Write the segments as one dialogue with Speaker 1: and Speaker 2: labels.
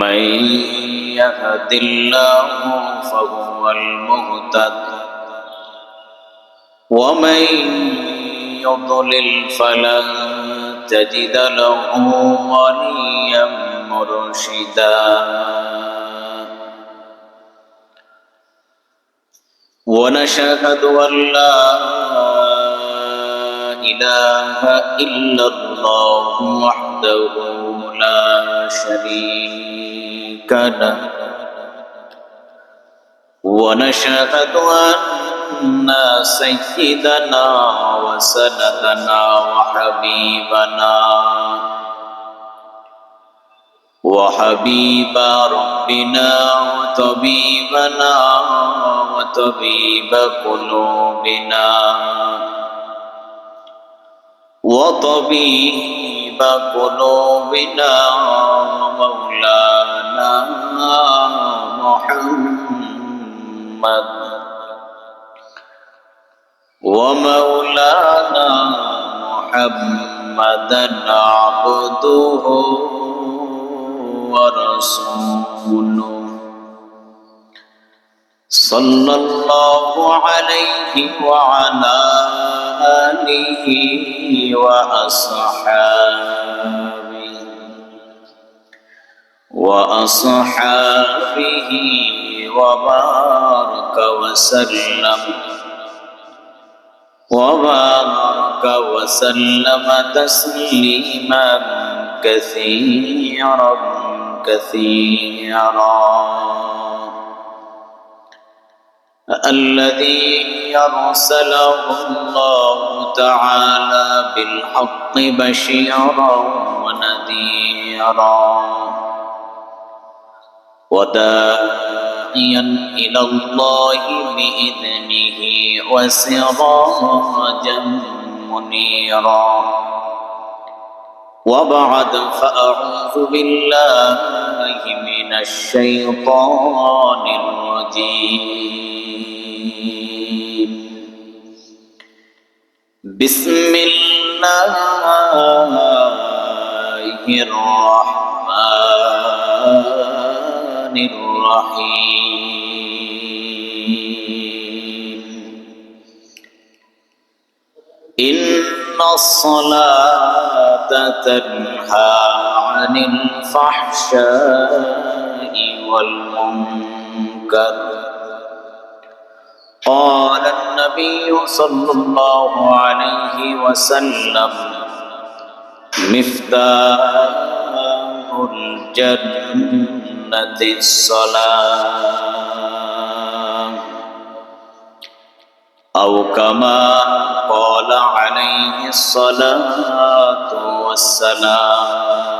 Speaker 1: من يهد الله فهو المهتد ومن يضلل فلن تجد له وليا مرشدا ونشهد أن لا إله إلا الله وحده لا شريك له. ونشهد أن سيدنا وسندنا وحبيبنا وحبيب ربنا وطبيبنا وطبيب قلوبنا وطبيب قلوبنا ومولانا محمد. ومولانا محمدا عبده ورسوله. صلى الله عليه وعلى آله وأصحابه وأصحابه وبارك وسلم وبارك وسلم تسليما كثيرا كثيرا. الذي أرسله الله تعالى بالحق بشيرا ونذيرا وداعيا إلى الله بإذنه وسراجا منيرا. وبعد فأعوذ بالله من الشيطان الرجيم. بسم الله الرحمن الرحيم إن الصلاة تنهى عن الفحشاء والمنكر قال النبي صلى الله عليه وسلم. مفتاح الجنة الصلاة. أو كما قال عليه الصلاة والسلام.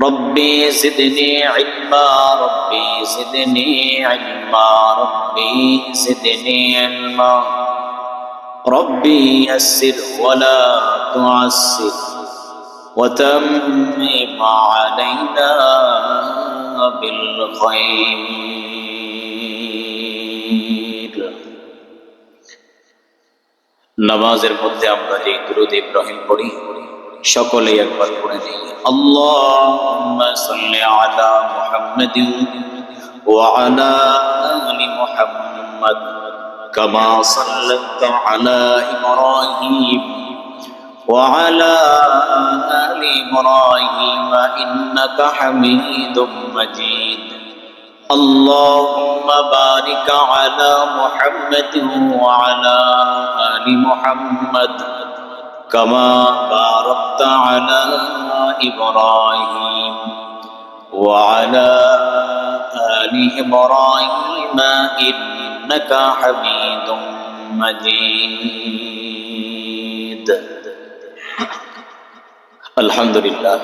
Speaker 1: ربي زدني علما ربي زدني علما ربي زدني علما ربي يسر ولا تعسر وتمم علينا بالخير নামাজের মধ্যে আমরা যে দুরুদ ইব্রাহিম পড়ি সকলেই একবার পড়ে নিই আল্লাহুম্মা সাল্লি আলা মুহাম্মাদিন ওয়া আলা আলি মুহাম্মাদ কামা সাল্লাতা আলা ইব্রাহিম وعلى آل إبراهيم إنك حميد مجيد اللهم بارك على محمد وعلى آل محمد كما باركت على إبراهيم وعلى آل إبراهيم إنك حميد مجيد الحمد لله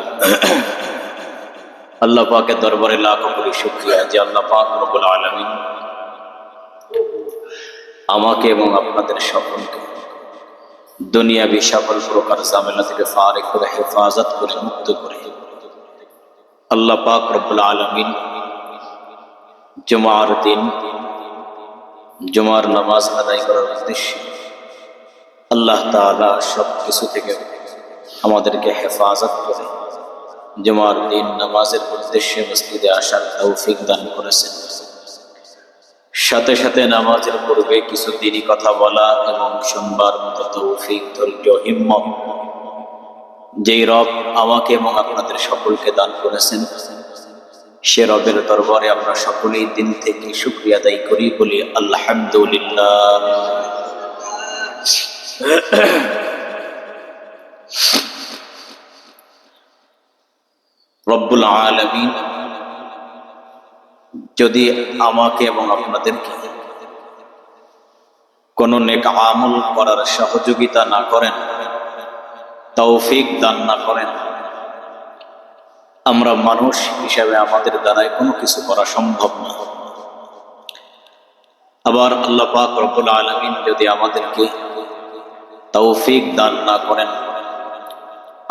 Speaker 1: আল্লাহ পাকের দরবারে লাখো কোটি শুক্রিয়া যে আল্লাহ পাক রব্বুল আলামিন আমাকে এবং আপনাদের সকলকে দুনিয়াবি সকল প্রকার ঝামেলা থেকে ফারে করে হেফাজত করে, মুক্ত করে। আল্লাহ পাক রব্বুল আলামিন জুমার দিন, জুমার নামাজ আদায় করার উদ্দেশ্যে আল্লাহ তাআলা সব কিছু থেকে আমাদেরকে হেফাজত করে জুমার দিন নামাজের উদ্দেশ্যে মসজিদে আসার তৌফিক দান করেছেন। সাথে সাথে নামাজের পূর্বে কিছু দেরি কথা বলা এবং শুনবার মতো ধৈর্য যেই রব আমাকে এবং আপনাদের সকলকে দান করেছেন, সে রবের দরবারে আমরা সকলেই দিন থেকে শুক্রিয়া আদায় করি। বলি, আলহামদুলিল্লাহ। রব্বুল আলমিন যদি আমাকে এবং আপনাদেরকে কোন নেক আমল করার সহযোগিতা না করেন, তৌফিক দান না করেন, আমরা মানুষ হিসাবে আমাদের দ্বারাই কোনো কিছু করা সম্ভব না। আবার আল্লাহ পাক রব্বুল আলমিন যদি আমাদেরকে তৌফিক দান না করেন,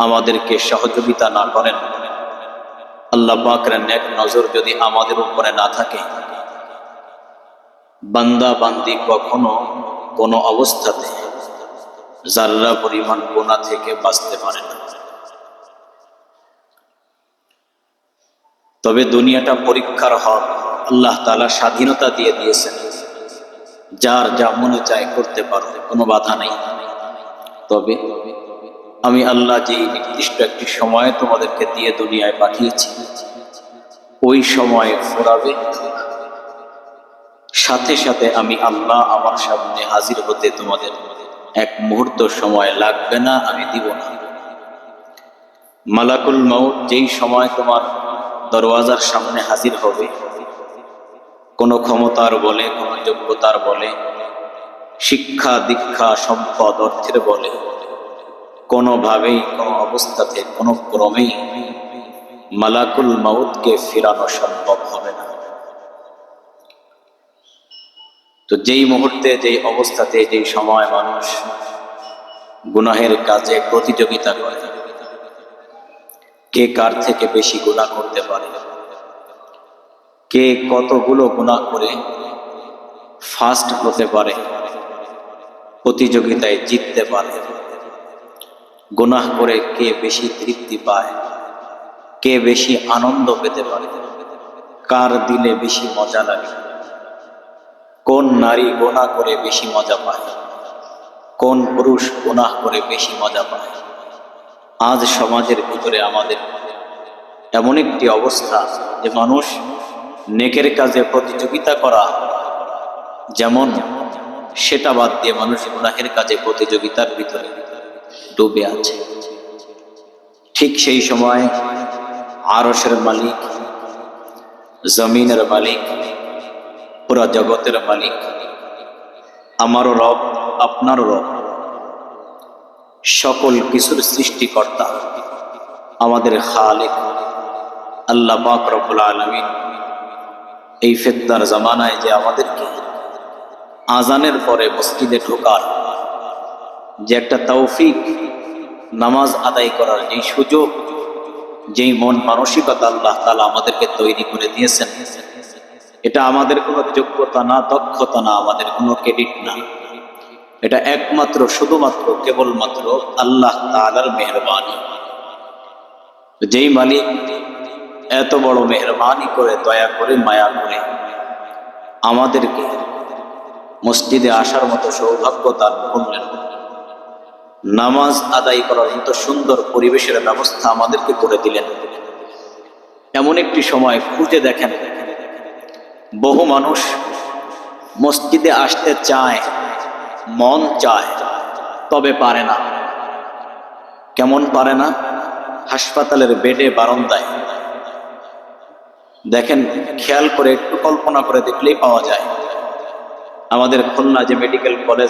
Speaker 1: আমাদেরকে সহযোগিতা না করেন আল্লাহ পাকের নেক নজর যদি আমাদের উপরে না থাকে, বান্দা বান্দি কখনো কোনো অবস্থাতে জাররা পরিমাণ গোনা থেকে বাঁচতে পারে না। তবে দুনিয়াটা পরীক্ষার হক আল্লাহ তালা স্বাধীনতা দিয়ে দিয়েছেন। যার যা মনে চায় করতে পারো কোনো বাধা নেই। তবে আমি আল্লাহ যে নির্দিষ্ট একটি সময় তোমাদেরকে দিয়ে দুনিয়ায় পাঠিয়েছি, ওই সময়ে ফোরাবে। সাথে সাথে আমি আল্লাহ আমার সামনে হাজির হতে তোমাদের এক মুহূর্ত সময় লাগবে না, আমি দিব না। মালাকুল মৌত যেই সময় তোমার দরওয়াজার সামনে হাজির হবে, কোনো ক্ষমতার বলে, কোনো যোগ্যতার বলে, শিক্ষা দীক্ষা সম্পদ অর্থের বলে কোনোভাবেই, কোনো অবস্থাতে, কোনো ক্রমেই মালাকুল মাউদকে ফিরানো সম্ভব হবে না। তো যেই মুহূর্তে, যেই অবস্থাতে, যেই সময় মানুষ গুনাহের কাজে প্রতিযোগিতা করে, কে কার থেকে বেশি গুণা করতে পারে, কে কতগুলো গুণা করে ফাস্ট হতে পারে, প্রতিযোগিতায় জিততে পারে গুনাহ করে কে বেশি তৃপ্তি পায়? কে বেশি আনন্দ পেতে পারে? কার দিলে বেশি মজা লাগে? কোন নারী গোনা করে বেশি মজা পায়? কোন পুরুষ গুনাহ করে বেশি মজা পায়? আজ সমাজের ভিতরে আমাদের এমন একটি অবস্থা যে মানুষ নেকের কাজে প্রতিযোগিতা করা, যেমন সেটা বাদ দিয়ে মানুষ গুনাহের কাজে প্রতিযোগিতার ভিতরে ডুবে আছে। ঠিক সেই সময় আরসের মালিক, জমিনের মালিক, পুরা জগতের মালিক, আমারও রব, আপনারও রব, সকল কিছুর সৃষ্টিকর্তা আমাদের খালেক, আল্লাহ পাক রব্বুল আলমিন এই ফেতনার জামানায় যে আমাদেরকে আজানের পরে মসজিদে ঢোকার যে একটা তৌফিক নামাজ আদায় করার যেই সুযোগ, যেই মন মানসিকতা আল্লাহ তালা আমাদেরকে তৈরি করে দিয়েছেন, এটা আমাদের কোনো যোগ্যতা না, দক্ষতা না, আমাদের কোনো ক্রেডিট না। এটা একমাত্র, শুধুমাত্র, কেবলমাত্র আল্লাহ তালার মেহরবানি। যেই মালিক এত বড় মেহরবানি করে, দয়া করে, মায়া করে আমাদেরকে মসজিদে আসার মতো সৌভাগ্য দান করলেন। নামাজ আদায় করার মতো সুন্দর পরিবেশের ব্যবস্থা আমাদেরকে করে দিলেন। এমন একটি সময় খুঁজে দেখেন, বহু মানুষ মসজিদে আসতে চায়, মন চায়, তবে পারে না। কেমন পারে না? হাসপাতালের বেডে বারন্দায়। দেখেন, খেয়াল করে একটু কল্পনা করে দেখলেই পাওয়া যায়। আমাদের খুলনা যে মেডিকেল কলেজ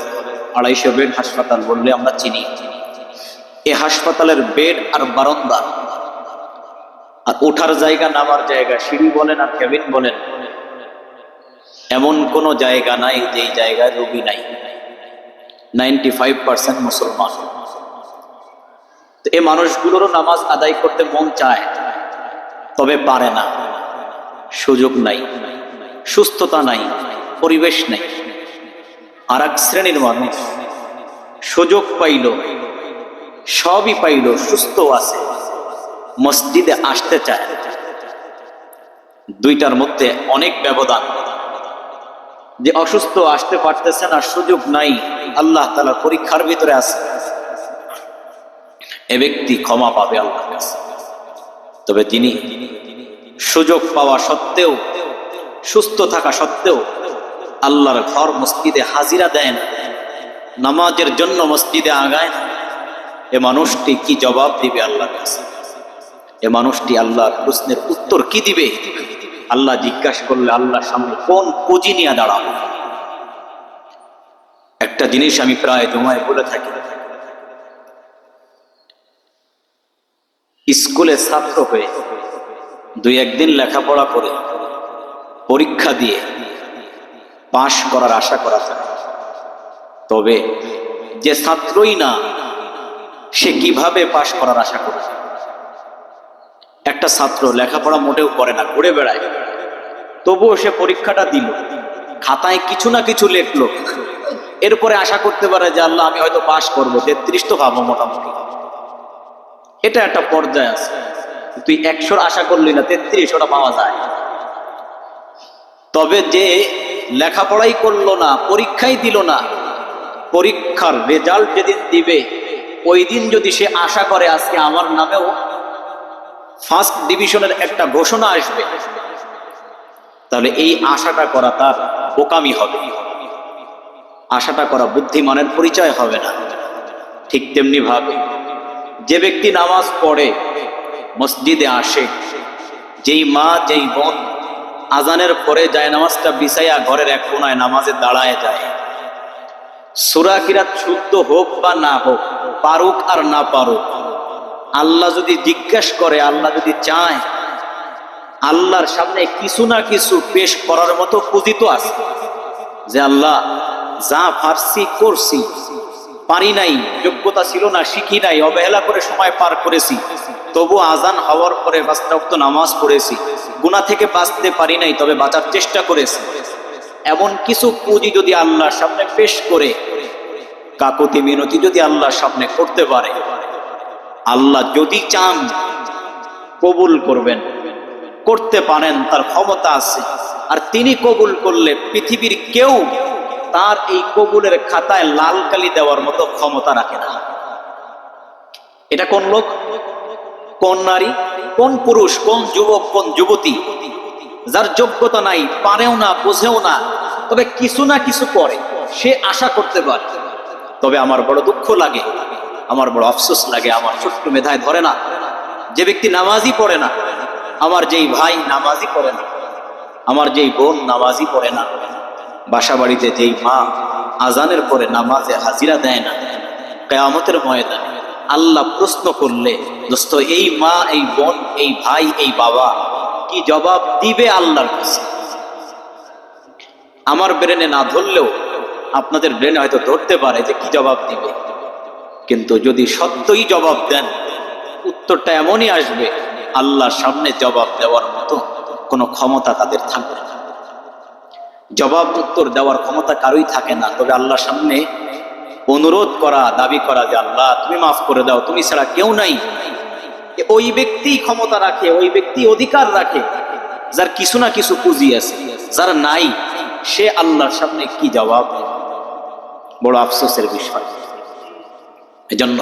Speaker 1: আড়াইশো বেড হাসপাতাল বললে আমরা চিনি। এই হাসপাতালের বেড আর বারান্দা। আর ওঠার জায়গা নামার জায়গা, সিঁড়ি বলেন আর বলেন, এমন কোনো জায়গা নাই জায়গায় রোগী নাই। নাইনটি ফাইভ পার্সেন্ট মুসলমান। এই মানুষগুলোরও নামাজ আদায় করতে মন চায়, তবে পারে না। সুযোগ নাই, সুস্থতা নাই, পরিবেশ নাই। আর এক শ্রেণির মানুষ। সুযোগ পাইল। সবই পাইল সুস্থ আছে। মসজিদে আসতে চায়। দুইটার মধ্যে অনেক ব্যবধান। যে অসুস্থ আসতে পারতেছে না, সুযোগ নাই। আল্লাহ তালা পরীক্ষার ভিতরে আছে। এ ব্যক্তি ক্ষমা পাবে আল্লাহর কাছে। তবে তিনি সুযোগ পাওয়া সত্ত্বেও, সুস্থ থাকা সত্ত্বেও আল্লাহর ঘর মসজিদে হাজিরা দেন নামাজের জন্য মসজিদে আগায় না। এ মানুষটি কি জবাব দিবে আল্লাহর কাছে? এ মানুষটি আল্লাহর প্রশ্নের উত্তর কি দিবে? আল্লাহ জিজ্ঞাসা করলে আল্লাহর সামনে কোন পুঁজি নিয়ে দাঁড়াবো? একটা জিনিস আমি প্রায় জমায় বলে থাকি। স্কুলে ছাত্র হয়ে দুই একদিন লেখাপড়া করে পরীক্ষা দিয়ে পাশ করার আশা করা যায়। তবে যে ছাত্রই না, সে কীভাবে পাশ করার আশা করে? একটা ছাত্র লেখাপড়া মোটেও করে না, ঘুরে বেড়ায়। তবুও সে পরীক্ষাটা দিল। খাতায় কিছু না কিছু লেখলো। এরপরে আশা করতে পারে যে, আল্লাহ, আমি হয়তো পাশ করব। তেত্রিশ তো পাবো মোটামুটি। এটা একটা পর্যায়ে আছে। তুই একশোর আশা করলি না, তেত্রিশ, ওটা পাওয়া যায়। তবে যে লেখাপড়াই করল না, পরীক্ষাই দিল না। পরীক্ষার রেজাল্ট যেদিন দিবে, ওই দিন যদি সে আশা করে আজকে আমার নামেও ফার্স্ট ডিভিশনের একটা ঘোষণা আসবে, তাহলে এই আশাটা করা তার বোকামি হবে। আশাটা করা বুদ্ধিমানের পরিচয় হবে না। ঠিক তেমনি ভাবে যে ব্যক্তি নামাজ পড়ে, মসজিদে আসে, যেই মা, যেই বোন আজানের পরে যায় নামাজটা বিছাইয়া ঘরের এক কোনায় নামাজে দাঁড়ায় যায়। সুরা কিরাত শুদ্ধ হোক বা না হোক, পারুক আর না পারুক, আল্লাহ যদি জিজ্ঞাসা করে, আল্লাহ যদি চায়, আল্লাহর সামনে কিছু না কিছু পেশ করার মতো পুঁজি তো আছে। যে আল্লাহ, যা ফার্সি করছি, পারি নাই, যোগ্যতা ছিল না, শিখি নাই, অবহেলা করে সময় পার করেছি, তবু আজান হওয়ার পরে বাস্তাক্ত নামাজ পড়েছি। গুণা থেকে বাঁচতে পারি নাই, তবে বাঁচার চেষ্টা করেছি। এমন কিছু পুঁজি যদি আল্লাহর সামনে পেশ করে, কাকতি মিনতি যদি আল্লাহর সামনে করতে পারে, আল্লাহ যদি চান কবুল করবেন, করতে পারেন, তার ক্ষমতা আছে। আর তিনি কবুল করলে পৃথিবীর কেউ তার এই কবুলের খাতায় লাল কালি দেওয়ার মতো ক্ষমতা রাখে না। এটা কোন লোক? কোন নারী, কোন পুরুষ, কোন যুবক, কোন যুবতী? যার যোগ্যতা নাই, পারেও না, বোঝেও না, তবে কিছু না কিছু করে, সে আশা করতে পারে। তবে আমার বড় দুঃখ লাগে, আমার বড় আফসোস লাগে, আমার ছোট্ট মেধায় ধরে না, যে ব্যক্তি নামাজই পড়ে না, আমার যেই ভাই নামাজই পড়ে না, আমার যেই বোন নামাজই পড়ে না বাসা বাড়িতে যেই মা আজানের পরে নামাজে হাজিরা দেয় না, কেয়ামতের ময়দানে আল্লাহ প্রশ্ন করলে, দোস্ত, এই মা, এই বোন, এই ভাই, এই বাবা, কি জবাব দিবে আল্লাহর কাছে? আমার ব্রেনে না ধরলেও আপনাদের ব্রেনে হয়তো ধরতে পারে যে কি জবাব দিবে। কিন্তু যদি সত্যই জবাব দেন, উত্তরটা এমনই আসবে, আল্লাহর সামনে জবাব দেওয়ার মতো কোনো ক্ষমতা তাদের থাকবে না। জবাব, উত্তর দেওয়ার ক্ষমতা কারোই থাকে না। তবে আল্লাহর সামনে অনুরোধ করা, দাবি করা যে আল্লাহ, তুমি মাফ করে দাও, তুমি ছাড়া কেউ নাই। ওই ব্যক্তি ক্ষমতা রাখে, ওই ব্যক্তি অধিকার রাখে, যার কিছু না কিছু পুঁজি আছে, যার নাই, সে আল্লাহর সামনে কি জবাব বড় আফসোসের বিষয়। এজন্য